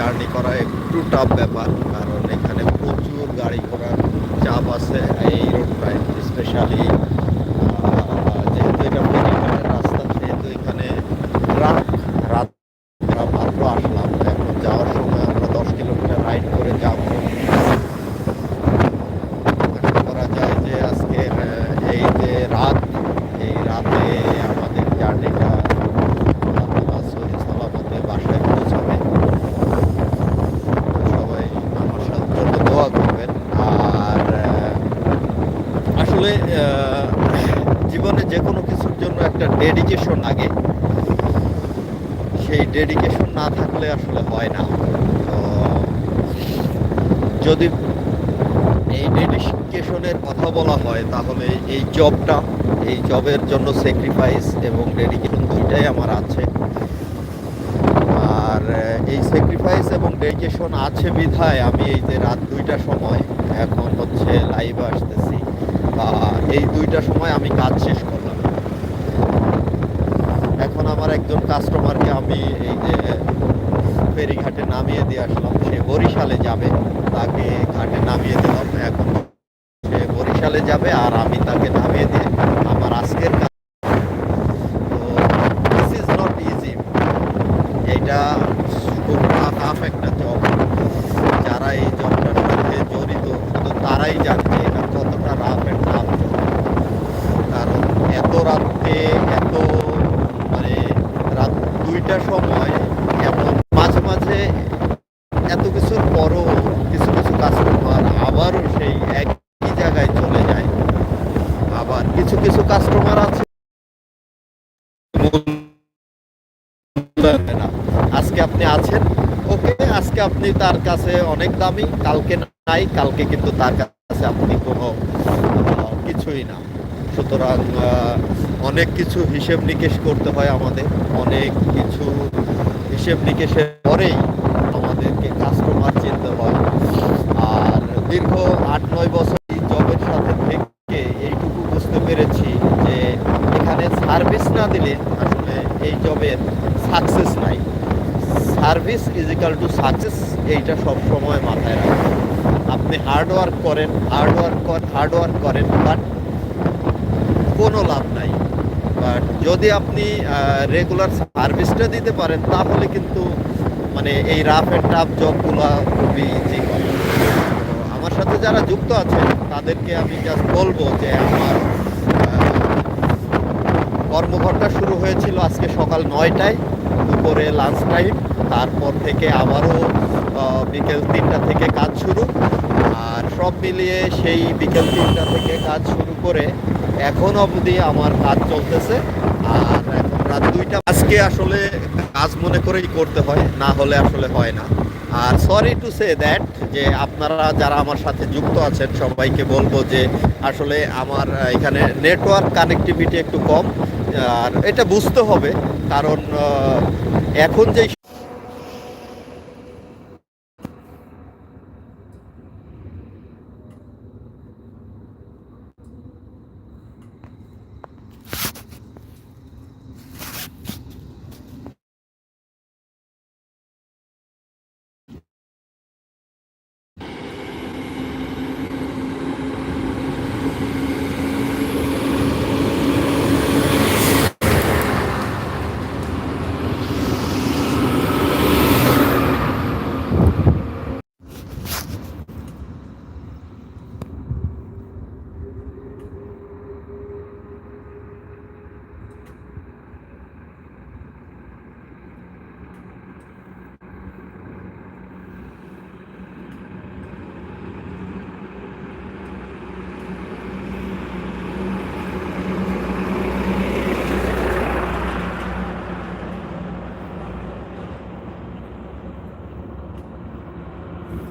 Journey করা একটু tough ব্যাপার, কারণ এখানে প্রচুর গাড়ি ঘোড়ার চাপ আছে, এই রোডটায় স্পেশালি যেহেতু এটা ফেরিঘাটের রাস্তা সেহেতু এখানে রাত রাত আমরা মাত্র আসলাম এখন যাওয়ার সময় আমরা দশ কিলোমিটার রাইড করে যাব আশা করা যায় যে আজকের আহ, এই যে রাত এই রাতে আমাদের জার্নিটা আল্লাহ সহি সালামতে বাসায় পৌঁছাবে সবাই আমার সাথে জন্য দোয়া করবেন আর আহ, আসলে আহ, জীবনে যে কোনো কিছুর জন্য একটা ডেডিকেশন লাগে সেই ডেডিকেশন না থাকলে আসলে হয় না। তো যদি এই ডেডিকেশনের কথা বলা হয়, তাহলে এই জবটা এই জবের জন্য স্যাক্রিফাইস এবং ডেডিকেশন দুইটাই আমার আছে। আর এই স্যাক্রিফাইস এবং ডেডিকেশন আছে বিধায় আমি এই যে রাত দুইটার সময় এখন হচ্ছে লাইভ আসতেছি। বা এই দুইটার সময় আমি কাজ শেষ আমার একজন কাস্টমারকে আমি এই যে ফেরিঘাটে নামিয়ে দিয়ে আসলাম, সে বরিশালে যাবে। তাকে ঘাটে নামিয়ে দিলাম, এখন সে বরিশালে যাবে আর আমি তাকে নামিয়ে দিয়ে আমার আজকের কাজ। তো দিস ইজ নট ইজি এইটা খুব টাফ একটা জব যারা এই জবটার সাথে জড়িত তারাই জানবে এটা কতটা রাফ অ্যান্ড টাফ কারণ এত রাত্রে এত মানে রাত দুইটার সময় এমন মাঝে মাঝে এত কিছুর পরও কিছু কিছু কাস্টমার আবারও সেই একই জায়গায় চলে যায়। আবার কিছু কিছু কাস্টমার আছে। আজকে আপনি আছেন। ওকে, আজকে আপনি তার কাছে অনেক দামি, কালকে নাই, কালকে কিন্তু তার কাছে আপনি কোনো কিছুই না। সুতরাং অনেক কিছু হিসেব নিকেশ করতে হয় আমাদের। অনেক কিছু হিসেব নিকেশের পরেই আমাদেরকে কাস্টমার চিনতে হয়। আর দীর্ঘ আট, নয় বছর এই জবের সাথে থেকে এইটুকু বুঝতে পেরেছি যে এখানে সার্ভিস না দিলে আসলে এই জবের সাকসেস নাই। Service is equal to success এইটা সব সময় মাথায় রাখবেন। আপনি হার্ড ওয়ার্ক করেন হার্ড ওয়ার্ক হার্ড ওয়ার্ক করেন বাট কোনো লাভ নাই। বাট যদি আপনি রেগুলার সার্ভিসটা দিতে পারেন তাহলে কিন্তু মানে এই রাফ অ্যান্ড টাফ জবগুলো খুবই ইজি আমার সাথে যারা যুক্ত আছেন তাদেরকে আমি জাস্ট বলব যে আমার আহ, কর্মঘণ্টা শুরু হয়েছিল আজকে সকাল নয়টায় দুপুরে লাঞ্চ টাইম তারপর থেকে আবারও বিকেল তিনটা থেকে কাজ শুরু। আর সব মিলিয়ে সেই বিকেল তিনটা থেকে কাজ শুরু করে এখন অবধি আমার কাজ চলতেছে, আর এখন রাত দুইটা। আজকে আসলে কাজ মনে করেই করতে হয়, না হলে আসলে হয় না। আর সরি টু সে দ্যাট যে আপনারা যারা আমার সাথে যুক্ত আছেন, সবাইকে বলব যে আসলে আমার এখানে নেটওয়ার্ক কানেক্টিভিটি একটু কম। আর এটা বুঝতে হবে, কারণ এখন যেই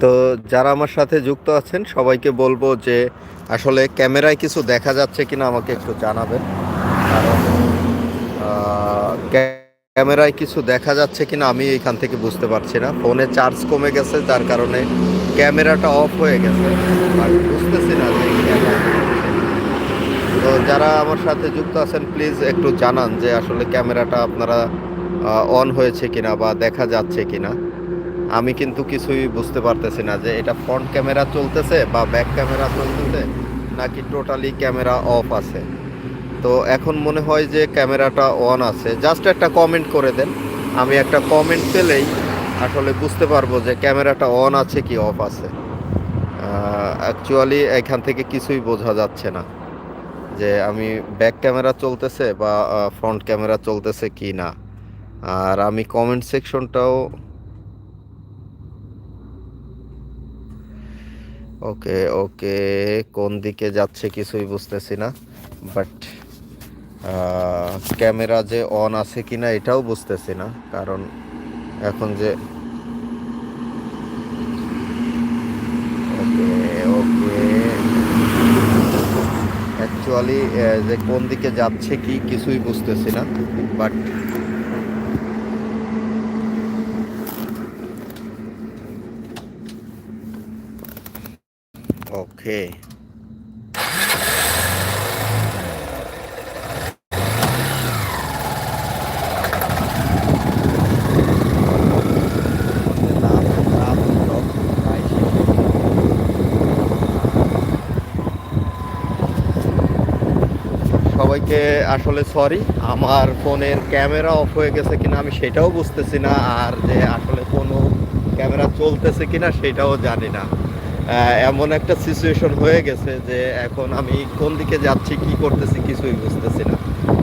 তো যারা আমার সাথে যুক্ত আছেন, সবাইকে বলব যে আসলে ক্যামেরায় কিছু দেখা যাচ্ছে কিনা আমাকে একটু জানাবেন। ক্যামেরায় কিছু দেখা যাচ্ছে কিনা আমি এখান থেকে বুঝতে পারছি না। ফোনে চার্জ কমে গেছে, যার কারণে ক্যামেরাটা অফ হয়ে গেছে। আর বুঝতেছি না যে তো যারা আমার সাথে যুক্ত আছেন, প্লিজ একটু জানান যে আসলে ক্যামেরাটা আপনারা অন হয়েছে কিনা বা দেখা যাচ্ছে কিনা। আমি কিন্তু কিছুই বুঝতে পারতেছি না যে এটা ফ্রন্ট ক্যামেরা চলতেছে বা ব্যাক ক্যামেরা চলতেছে নাকি টোটালি ক্যামেরা অফ আছে। তো এখন মনে হয় যে ক্যামেরাটা অন আছে। জাস্ট একটা কমেন্ট করে দেন। আমি একটা কমেন্ট পেলেই আসলে বুঝতে পারব যে ক্যামেরাটা অন আছে কি অফ আছে। অ্যাকচুয়ালি এখান থেকে কিছুই বোঝা যাচ্ছে না যে আমি ব্যাক ক্যামেরা চলতেছে বা ফ্রন্ট ক্যামেরা চলতেছে কি না। আর আমি কমেন্ট সেকশনটাও ওকে ওকে, কোন দিকে যাচ্ছে কিছুই বুঝতেছি না বাট ক্যামেরা যে অন আছে কি না এটাও বুঝতেছি না, কারণ এখন যে অ্যাকচুয়ালি যে কোন দিকে যাচ্ছে কি কিছুই বুঝতেছি না বাট ওকে। সবাইকে আসলে সরি আমার ফোনের ক্যামেরা অফ হয়ে গেছে কিনা আমি সেটাও বুঝতেছি না, আর যে আসলে কোনো ক্যামেরা চলতেছে কিনা সেটাও জানি না। এমন একটা সিচুয়েশন হয়ে গেছে যে এখন আমি কোন দিকে যাচ্ছি, কি করতেছি কিছুই বুঝতেছি না।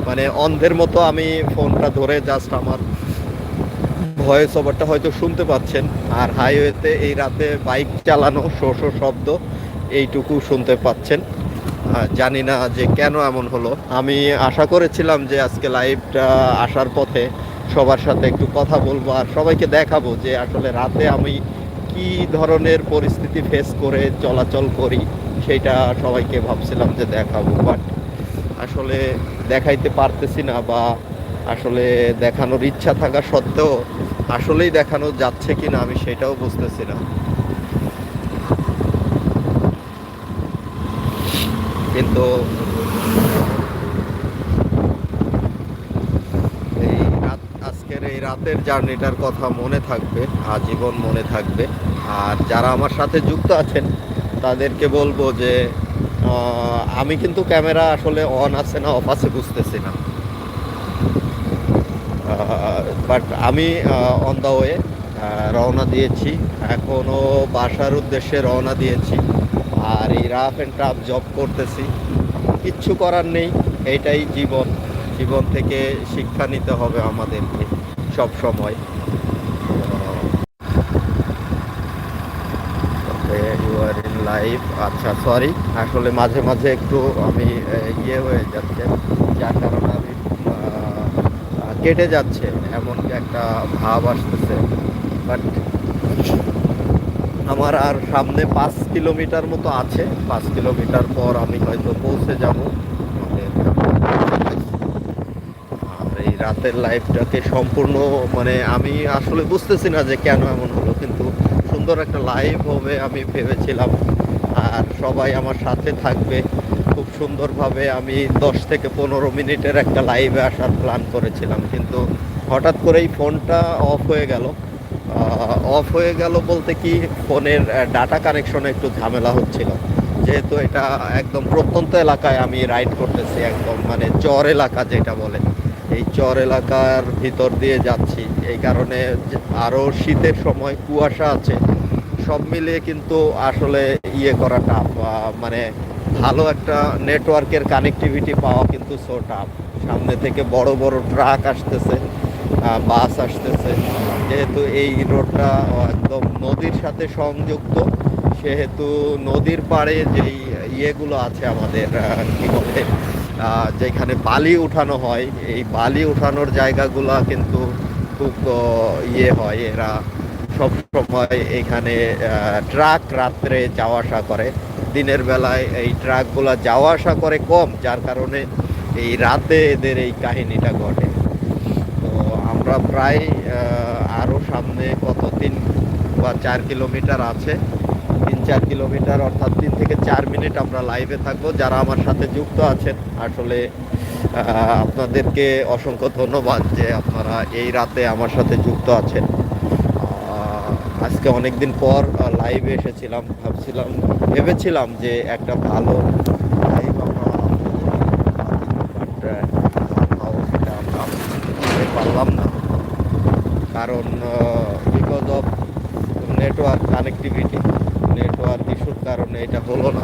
মানে অন্ধের মতো আমি ফোনটা ধরে জাস্ট আমার ভয়েস ওভারটা হয়তো শুনতে পাচ্ছেন। আর হাইওয়েতে এই রাতে বাইক চালানো শো শো শব্দ এইটুকু শুনতে পাচ্ছেন। জানি না যে কেন এমন হলো। আমি আশা করেছিলাম যে আজকে লাইভটা আসার পথে সবার সাথে একটু কথা বলব আর সবাইকে দেখাবো যে আসলে রাতে আমি কি ধরনের পরিস্থিতি ফেস করে চলাচল করি, সেটা সবাইকে ভাবছিলাম যে দেখাবো বাট আসলে দেখাইতে পারতেছি না বা আসলে দেখানোর ইচ্ছা থাকা সত্ত্বেও আসলেই দেখানো যাচ্ছে কি না আমি সেটাও বুঝতেছি না। কিন্তু এই রাত আজকের এই রাতের জার্নিটার কথা মনে থাকবে, আজীবন মনে থাকবে। আর যারা আমার সাথে যুক্ত আছেন, তাদেরকে বলব যে আমি কিন্তু ক্যামেরা আসলে অন আছে না, অফ আছে বুঝতেছি না। বাট আমি অন দ্য ওয়ে রওনা দিয়েছি। এখনও বাসার উদ্দেশ্যে রওনা দিয়েছি। আর এই রাফ অ্যান্ড টাফ জব করতেছি। কিচ্ছু করার নেই, এইটাই জীবন। জীবন থেকে শিক্ষা নিতে হবে আমাদেরকে। সব সময়। লাইভ আচ্ছা সরি আসলে মাঝে মাঝে একটু আমি ইয়ে হয়ে যাচ্ছে, যার কারণে আমি কেটে যাচ্ছে, এমন একটা ভাব আসতেছে। বাট আমার আর সামনে পাঁচ কিলোমিটার মতো আছে, পাঁচ কিলোমিটার পর আমি হয়তো পৌঁছে যাব আমাদের আর এই রাতের লাইফটাকে সম্পূর্ণ মানে আমি আসলে বুঝতেছি না যে কেন এমন হলো, কিন্তু সুন্দর একটা লাইভ হবে আমি ভেবেছিলাম। আর সবাই আমার সাথে থাকবে। খুব সুন্দরভাবে আমি দশ থেকে পনেরো মিনিটের একটা লাইভে আসার প্ল্যান করেছিলাম, কিন্তু হঠাৎ করেই ফোনটা অফ হয়ে গেল। অফ হয়ে গেল বলতে কি, ফোনের ডাটা কানেকশনে একটু ঝামেলা হচ্ছিল। যেহেতু এটা একদম প্রত্যন্ত এলাকায় আমি রাইড করতেছি, একদম মানে চর এলাকা যেটা বলে। এই চর এলাকার ভিতর দিয়ে যাচ্ছি। এই কারণে আরও শীতের সময় কুয়াশা আছে। সব মিলিয়ে কিন্তু আসলে ইয়ে করা টাফ মানে ভালো একটা নেটওয়ার্কের কানেক্টিভিটি পাওয়া কিন্তু সো টাফ সামনে থেকে বড় বড় ট্রাক আসতেছে বাস আসতেছে। যেহেতু এই রোডটা একদম নদীর সাথে সংযুক্ত, সেহেতু নদীর পাড়ে যেই ইয়েগুলো আছে আমাদের কি বলে যেখানে বালি উঠানো হয়, এই বালি উঠানোর জায়গাগুলা কিন্তু খুব ইয়ে হয়। এরা সব সময় এখানে ট্রাক রাত্রে যাওয়া আসা করে। দিনের বেলায় এই ট্রাকগুলো যাওয়া আসা করে কম, যার কারণে এই রাতে এদের এই কাহিনীটা ঘটে। তো আমরা প্রায় আরও সামনে কত তিন বা চার কিলোমিটার আছে। তিন চার কিলোমিটার, অর্থাৎ তিন থেকে চার মিনিট আমরা লাইভে থাকব। যারা আমার সাথে যুক্ত আছেন, আসলে আপনাদেরকে অসংখ্য ধন্যবাদ যে আপনারা এই রাতে আমার সাথে যুক্ত আছেন। আজকে অনেকদিন পর লাইভে এসেছিলাম, ভাবছিলাম, ভেবেছিলাম যে একটা ভালো লাইভ আমরা পারলাম না। কারণ নেটওয়ার্ক কানেক্টিভিটি নেটওয়ার্ক ইস্যুর কারণে এটা হলো না।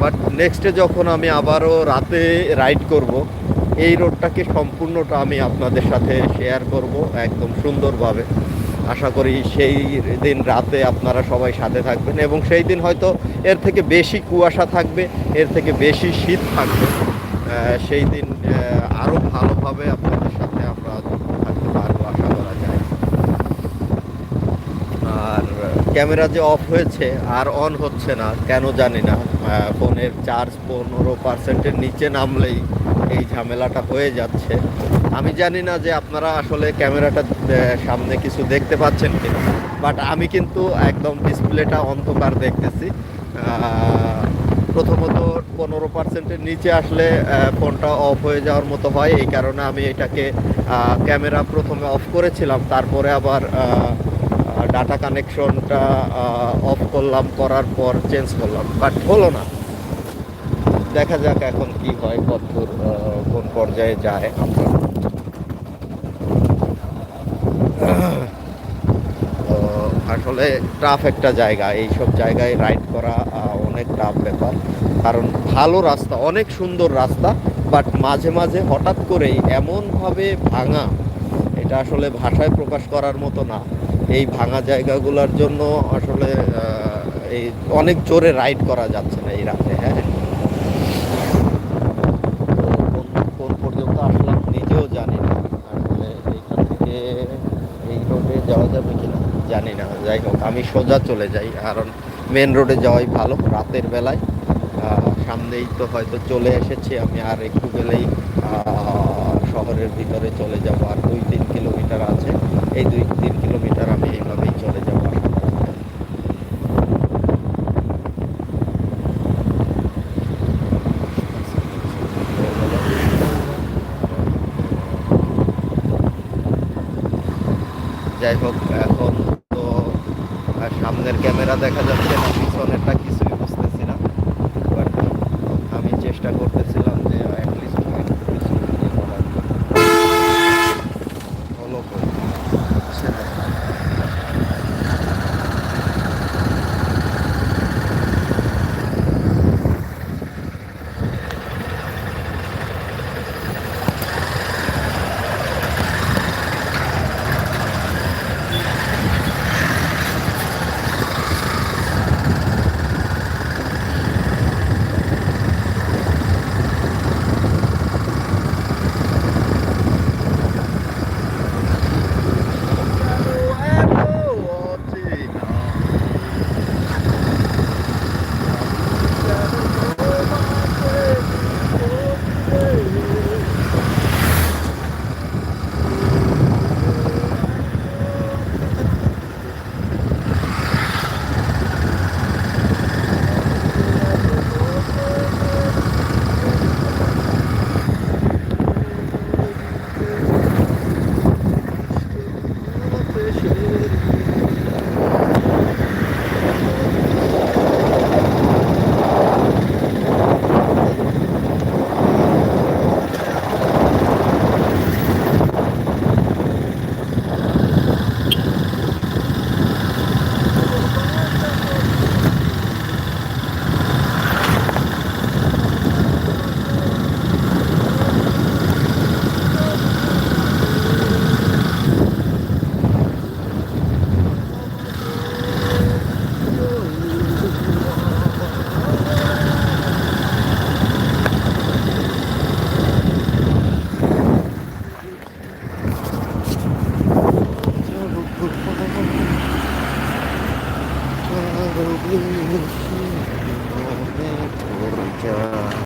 বাট নেক্সটে যখন আমি আবারও রাতে রাইড করব, এই রোডটাকে সম্পূর্ণটা আমি আপনাদের সাথে শেয়ার করব একদম সুন্দরভাবে। আশা করি সেই দিন রাতে আপনারা সবাই সাথে থাকবেন এবং সেই দিন হয়তো এর থেকে বেশি কুয়াশা থাকবে, এর থেকে বেশি শীত থাকবে। সেই দিন আরও ভালোভাবে আপনাদের সাথে আমরা যুক্ত থাকতে পারব আশা করা যায় আর ক্যামেরা যে অফ হয়েছে আর অন হচ্ছে না, কেন জানি না। ফোনের চার্জ পনেরো পার্সেন্টের নিচে নামলেই এই ঝামেলাটা হয়ে যাচ্ছে। আমি জানি না যে আপনারা আসলে ক্যামেরাটা সামনে কিছু দেখতে পাচ্ছেন কিনা। বাট আমি কিন্তু একদম ডিসপ্লেটা অন্ধকার দেখতেছি। প্রথমত পনেরো পার্সেন্টের নিচে আসলে ফোনটা অফ হয়ে যাওয়ার মতো হয়। এই কারণে আমি এটাকে ক্যামেরা প্রথমে অফ করেছিলাম, তারপরে আবার ডাটা কানেকশনটা অফ করলাম, করার পর চেঞ্জ করলাম। বাট হলো না। দেখা যাক এখন কি হয় কতদূর কোন পর্যায়ে যায় আমরা। আসলে টাফ একটা জায়গা। এইসব জায়গায় রাইড করা অনেক টাফ ব্যাপার। কারণ ভালো রাস্তা, অনেক সুন্দর রাস্তা বাট মাঝে মাঝে হঠাৎ করেই এমনভাবে ভাঙা, এটা আসলে ভাষায় প্রকাশ করার মতো না। এই ভাঙা জায়গাগুলোর জন্য আসলে এই অনেক জোরে রাইড করা যাচ্ছে না এই রাতে হ্যাঁ? নিজেও থেকে এই রোডে যাওয়া যাবে জানি না। যাই হোক, আমি সোজা চলে যাই, কারণ মেন রোডে যাওয়াই ভালো রাতের বেলায়। সামনেই তো হয়তো চলে এসেছি, আমি আর একটু গেলেই শহরের ভিতরে চলে যাব। আর দুই তিন কিলোমিটার আছে। এই দুই তিন কিলোমিটার চলে যাব। যাই হোক এখন তো সামনের ক্যামেরা দেখা যাচ্ছে না কিছু